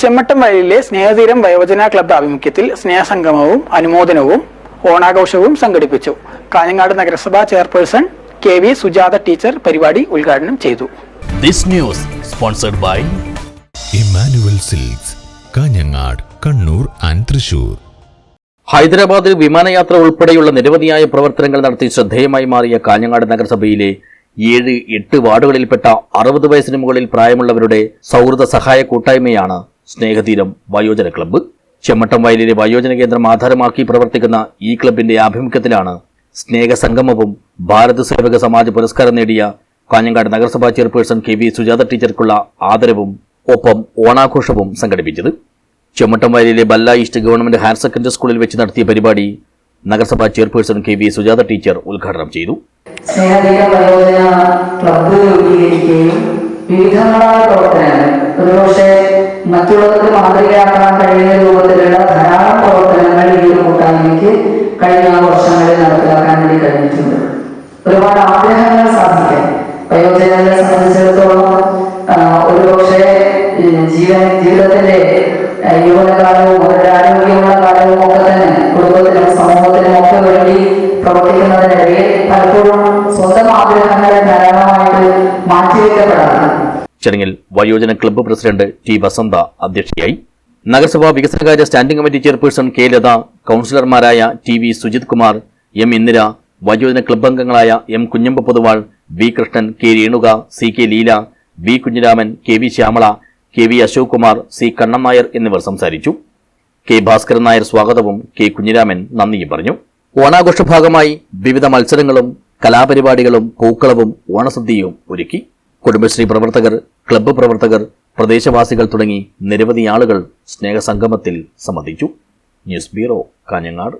ചെമ്മട്ടം വയലിലെ സ്നേഹതീരം വയോജന ക്ലബ്ബ് ആഭിമുഖ്യത്തിൽ സ്നേഹസംഗമവും അനുമോദനവും ഓണാഘോഷവും സംഘടിപ്പിച്ചു. കാഞ്ഞങ്ങാട് നഗരസഭാ chairperson K V Sujatha teacher പരിപാടി ഉദ്ഘാടനം ചെയ്തു. This news sponsored by Emmanuel Silks Kanhangad Kannur and Thrissur. ഹൈദരാബാദിൽ വിമാനയാത്ര ഉൾപ്പെടെയുള്ള നിരവധിയായ പ്രവർത്തനങ്ങൾ നടത്തി ശ്രദ്ധേയമായി മാറിയ കാഞ്ഞങ്ങാട് നഗരസഭയിലെ ഏഴ് എട്ട് വാർഡുകളിൽപ്പെട്ട അറുപത് വയസ്സിന് മുകളിൽ പ്രായമുള്ളവരുടെ സൗഹൃദ സഹായ കൂട്ടായ്മയാണ് സ്നേഹതീരം വയോജന ക്ലബ്ബ്. ചെമ്മട്ടം വയലിലെ വയോജന കേന്ദ്രം ആധാരമാക്കി പ്രവർത്തിക്കുന്ന ഈ ക്ലബിന്റെ ആഭിമുഖ്യത്തിലാണ് സ്നേഹസംഗമവും ഭാരത് സേവക സമാജ് പുരസ്കാരം നേടിയ കാഞ്ഞങ്ങാട് നഗരസഭാ ചെയർപേഴ്സൺ കെ വി സുജാത ടീച്ചർക്കുള്ള ആദരവും ഒപ്പം ഓണാഘോഷവും സംഘടിപ്പിച്ചത്. ചെമ്മട്ടം വയലിലെ Balla east government higher secondary സ്കൂളിൽ വെച്ച് നടത്തിയ പരിപാടി നഗരസഭാ chairperson K V Sujatha teacher ഉദ്ഘാടനം ചെയ്തു. സ്നേഹതീരം വിവിധങ്ങളായ പ്രവർത്തനങ്ങൾ ഒരുപക്ഷെ മറ്റുള്ളവർക്ക് മാതൃകയാക്കാൻ കഴിയുന്ന രൂപത്തിലുള്ള ധാരാളം പ്രവർത്തനങ്ങൾ ഈ ഒരു കൂട്ടായ്മയ്ക്ക് കഴിഞ്ഞ വർഷങ്ങളിൽ നടപ്പിലാക്കാൻ വേണ്ടി കഴിഞ്ഞിട്ടുണ്ട്. ഒരുപാട് ആഗ്രഹങ്ങൾ സാധിക്കാൻ വയോജനങ്ങളെ സംബന്ധിച്ചിടത്തോളം ഒരുപക്ഷെ ജീവൻ ജീവിതത്തിന്റെ യൗവനകാലവും അവരുടെ ആരോഗ്യമുള്ള കാലവും ഒക്കെ തന്നെ കുടുംബത്തിനും സമൂഹത്തിനും ഒക്കെ വേണ്ടി പ്രവർത്തിക്കുന്നതിനിടയിൽ പലപ്പോഴും സ്വന്തം ആഗ്രഹങ്ങളെ ധാരാളമായിട്ട് മാറ്റിവെക്കപ്പെടാറുണ്ട്. ചടങ്ങിൽ വയോജന ക്ലബ്ബ് പ്രസിഡന്റ് ടി വസന്ത അധ്യക്ഷയായി. നഗരസഭാ വികസനകാര്യ standing committee chairperson K Latha കൌൺസിലർമാരായ T V Sujith Kumar M Indira വയോജന ക്ലബ്ബ് അംഗങ്ങളായ M Kunhamba Poduval V Krishnan K Renuka C K Leela V Kunhiraman K V Shyamala K V Ashok Kumar C Kannan Nair എന്നിവർ സംസാരിച്ചു. K Bhaskaran Nair സ്വാഗതവും K Kunhiraman നന്ദിയും പറഞ്ഞു. ഓണാഘോഷ ഭാഗമായി വിവിധ മത്സരങ്ങളും കലാപരിപാടികളും പൂക്കളവും ഓണസദ്യയും ഒരുക്കി. കുടുംബശ്രീ പ്രവർത്തകർ ക്ലബ്ബ് പ്രവർത്തകർ പ്രദേശവാസികൾ തുടങ്ങി നിരവധി ആളുകൾ സ്നേഹസംഗമത്തിൽ സംബന്ധിച്ചു. News bureau Kanhangad.